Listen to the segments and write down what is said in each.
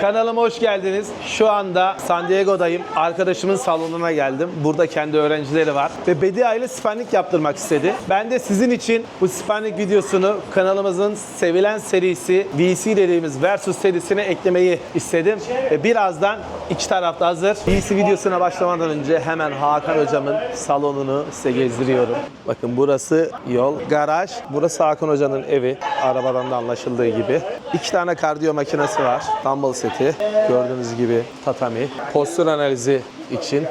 Kanalıma hoş geldiniz. Şu anda San Diego'dayım. Arkadaşımın salonuna geldim. Burada kendi öğrencileri var. Ve Bedia ile spanning yaptırmak istedi. Ben de sizin için bu spanning videosunu kanalımızın sevilen serisi VC dediğimiz Versus serisine eklemeyi istedim. Ve birazdan iki tarafta hazır. VC videosuna başlamadan önce hemen Hakan hocamın salonunu size gezdiriyorum. Bakın burası yol, garaj. Burası Hakan hocanın evi. Arabadan da anlaşıldığı gibi. İki tane kardiyo makinesi var. Dumbbell seti. Gördüğünüz gibi tatami. Postür analizi için.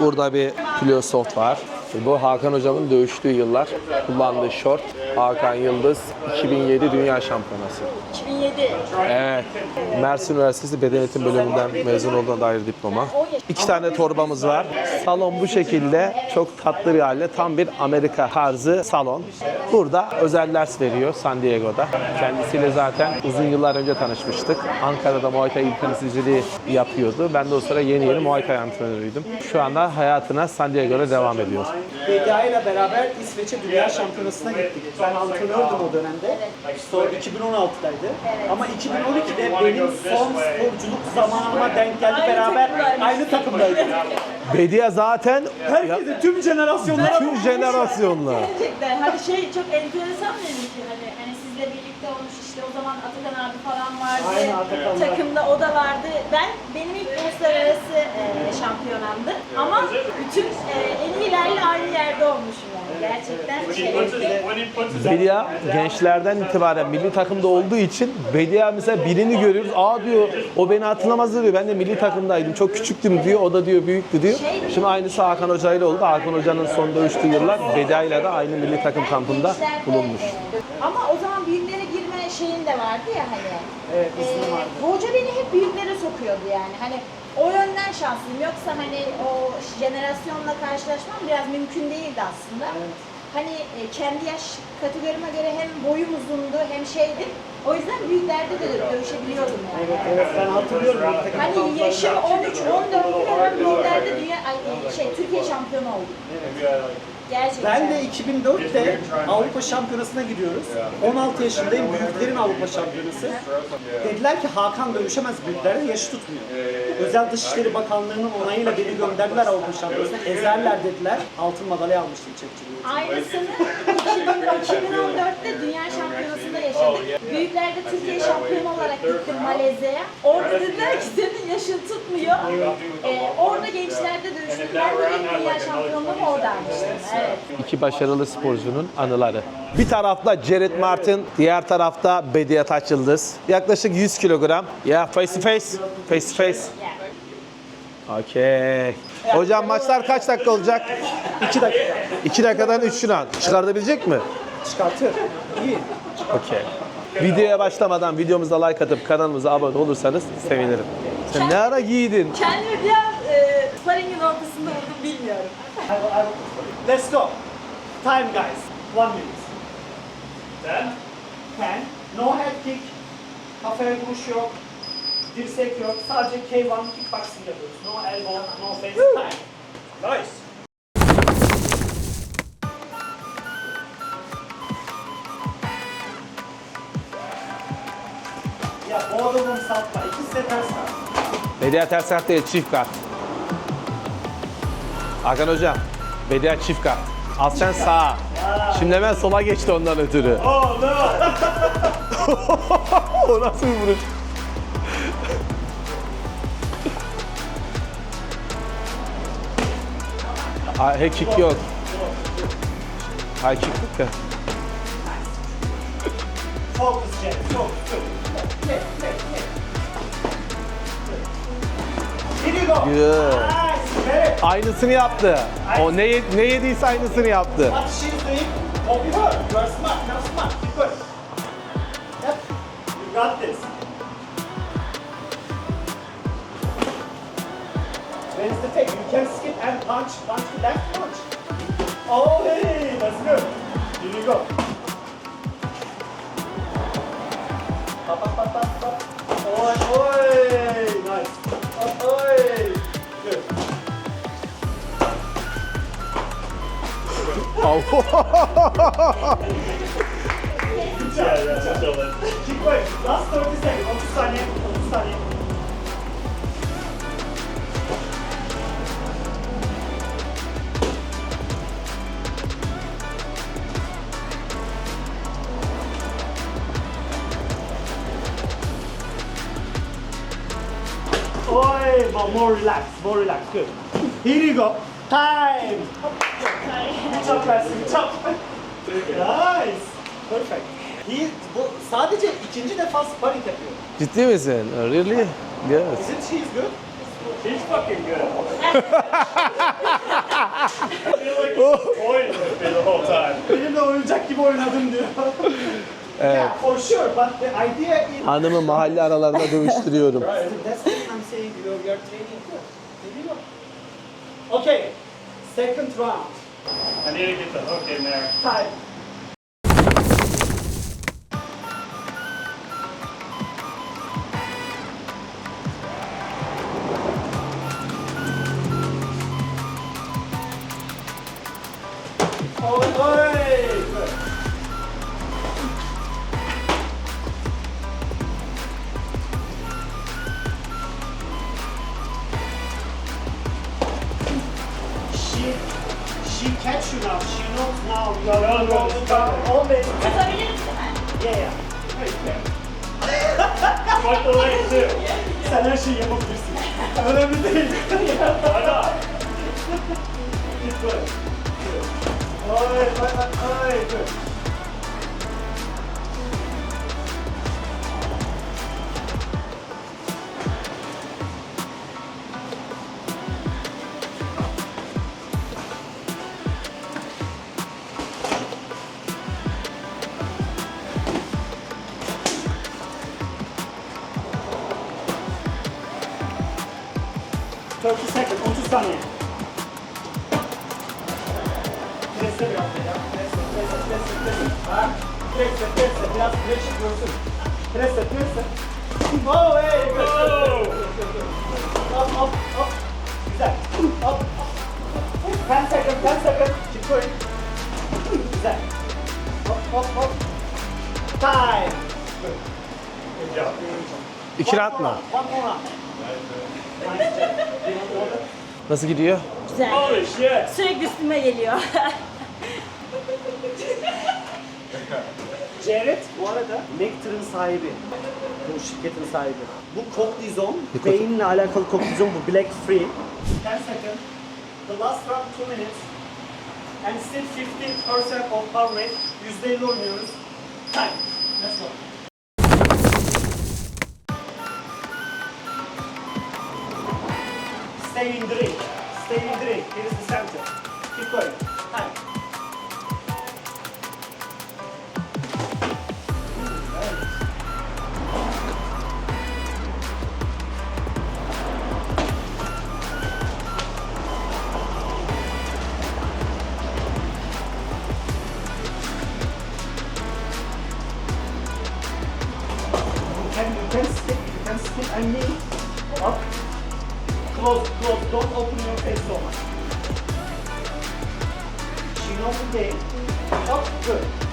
Burada bir Pliosoft var. Bu Hakan hocamın dövüştüğü yıllar kullandığı şort. Hakan Yıldız 2007 Dünya Şampiyonası. 2007. Evet. Mersin Üniversitesi Beden Eğitim Bölümünden mezun olduğuna dair diploma. İki tane torbamız var. Salon bu şekilde çok tatlı bir halde tam bir Amerika tarzı salon. Burada özel ders veriyor San Diego'da. Kendisiyle zaten uzun yıllar önce tanışmıştık. Ankara'da Muay Thai il temsilciliği yapıyordu. Ben de o sıra yeni yeni Muay Thai antrenörüydüm. Şu anda hayatına San Diego'da devam ediyor. BDA ile beraber İsveç'e Dünya Şampiyonası'na gittik. Ben antrenördüm o dönemde. Sonra 2016'daydı. Ama 2012'de benim son sporculuk zamanıma denk geldi. Beraber aynı takımdaydık. Bedia zaten Herkese, tüm jenerasyonlara tüm jenerasyonla. Gerçekten hani şey çok enteresan benim için hani hani sizle birlikte olmuş işte o zaman Atakan abi falan vardı. Aynen, Atakan. Takımda o da vardı. Ben benim ilk uluslararası e, şampiyonamdı. Ama bütün e, en iyilerle aynı yerde olmuşum yani. Gerçekten şerefli. Bedia gençlerden itibaren milli takımda olduğu için Bedia mesela birini görüyoruz. Aa diyor o beni hatırlamaz diyor. Ben de milli takımdaydım. Çok küçüktüm diyor. O da diyor büyüktü diyor. Şimdi aynısı Hakan Hoca ile oldu. Hakan Hoca'nın son dövüştüğü yıllar Bedia ile de aynı milli takım kampında bulunmuş. Ama o zaman büyüklere girme şeyin de vardı ya hani. Evet, bizim Ee, vardı. hoca beni hep büyüklere sokuyordu yani. Hani o yönden şanslıyım. Yoksa hani o jenerasyonla karşılaşmam biraz mümkün değildi aslında. Hani e, kendi yaş kategorime göre hem boyum uzundu hem şeydim. O yüzden büyüklerde de dövüşebiliyordum yani. Evet, evet ben hatırlıyorum. Hani yaşım 13-14 ben büyüklerde dünya ay, şey Türkiye şampiyonu oldum. Gerçekten. Ben de 2004'te Avrupa Şampiyonası'na gidiyoruz. 16 yaşındayım, büyüklerin Avrupa Şampiyonası. Dediler ki Hakan dövüşemez, büyüklerin yaşı tutmuyor. Özel Dışişleri Bakanlığı'nın onayıyla beni gönderdiler Avrupa Şampiyonası'na. Ezerler dediler. Altın madalya almıştım çekçiliği. Aynısını 2014'te Dünya Şampiyonası'nda yaşadık. Büyüklerde Türkiye şampiyonu olarak gittim Malezya'ya. Orada dediler ki senin yaşın tutmuyor. Ee, orada gençlerde dövüştüm. Ben de dünya şampiyonluğumu orada almıştım. İki başarılı sporcunun anıları. Bir tarafta Jared Martin, diğer tarafta Bedia Taç Yıldız. Yaklaşık 100 kilogram. Ya face to face. Face to face. Okey. Hocam maçlar kaç dakika olacak? 2 dakika 2 dakikadan 3 round. Çıkartabilecek mi? çıkartıyor. İyi. Okey. Videoya başlamadan videomuza like atıp kanalımıza abone olursanız sevinirim. Sen ne ara giydin? Kendimi bir an e, sparringin ortasında buldum bilmiyorum. Let's go. Time guys. One minute. Ten. Ten. No head kick. Kafaya vuruş yok. Dirsek yok. Sadece K1 kickboxing yapıyoruz. No elbow, no face. Time. Nice. Ya bu adamın satma. İki sefer sat. Bedia ters değil, çift kart. Hakan hocam, Bedia çift kart. Az sen sağa. Şimdi hemen sola geçti ondan ötürü. Oh no. o nasıl bir vuruş? High kick yok. High kick yok ya. Focus Jack. Focus. Here you go. Good. Aynısını yaptı. O ne, ye- ne yediyse aynısını yaptı. What she's doing, copy her. You are smart. Now smart. Keep going. Yep. You got this. Where is the take? You can skip and punch, punch the left punch. Oh, hey, that's good. Here you go. Up, up, up, up, up. Oi, oi, Oh. yeah, that's a. Keep going. Last 30 seconds. 30 saniye. 30 saniye. Oy, but more relaxed, more relaxed. Good. Here you go. Time. Mersin. Good job. Nice. Perfect. He, bu sadece ikinci defa sparring yapıyor. Ciddi misin? Really? Yes. Isn't she is good? She's fucking good. I feel like you're toying with me the whole time. Benimle oyuncak gibi oynadım diyor. Yeah, for sure, but the idea is... Hanımı mahalle aralarında dövüştürüyorum. That's what I'm saying, you know, you're training. Okay, second round. I need to get the hook in there. Time. Tutabilir misin? Fuck the leg too. Sen her şeyi yapabilirsin. Önemli değil. Why not? Keep. Ay, ay, ay, ay. 30 second, 30 saniye. Presse biraz ya. Presse, presse, presse, presse. Bak. Presse, presse. Biraz presse görsün. Presse, presse. Go, hey, go. Up, up, up. Güzel. Up. 10 second, 10 second. Keep going. Güzel. Hop, hop, hop. Time. Good. İki rahat mı? Nasıl gidiyor? Güzel. Sürekli üstüme geliyor. Jared bu arada Nectar'ın sahibi. Bu şirketin sahibi. Bu Dikkat- beyinle alakalı Cockdizon bu Black Free. 10 seconds. The last round 2 minutes. And still 15% of power rate. %50 oynuyoruz. Time. Let's go. Stay in ring. Stay in the ring. Here is the center. Keep going. Time. You can, you can skip, you can skip and knee. Up. Close, close. Don't open your face so much. She knows the. Up, oh, good.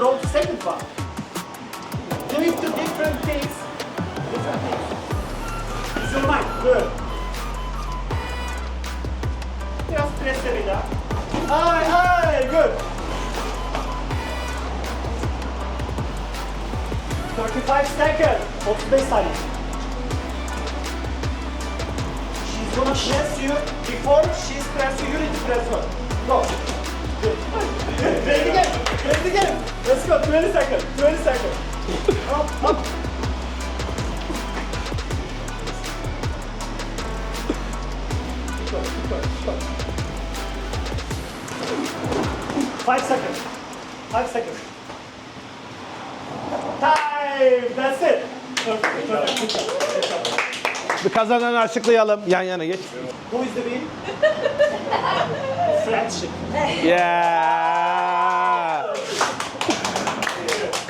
Throw the second one. Do it to different things. Different things. Use your. Good. Biraz presle bir daha. Ay, good. 35 seconds. 35 saniye. She's gonna press you before she's press you. You need to press her. Go. Play the game. Play the game. Let's go. 20 seconds. 20 seconds. Up, up. Five seconds. Five seconds. Time. That's it. Perfect. Perfect. Good job. Good job. Bir kazananı açıklayalım. Yan yana geç. Who is the win? Friendship. Yeah.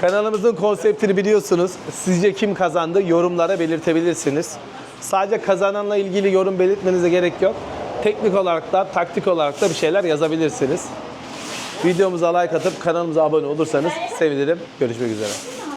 Kanalımızın konseptini biliyorsunuz. Sizce kim kazandı? Yorumlara belirtebilirsiniz. Sadece kazananla ilgili yorum belirtmenize gerek yok. teknik olarak da taktik olarak da bir şeyler yazabilirsiniz. Videomuza like atıp kanalımıza abone olursanız sevinirim. Görüşmek üzere.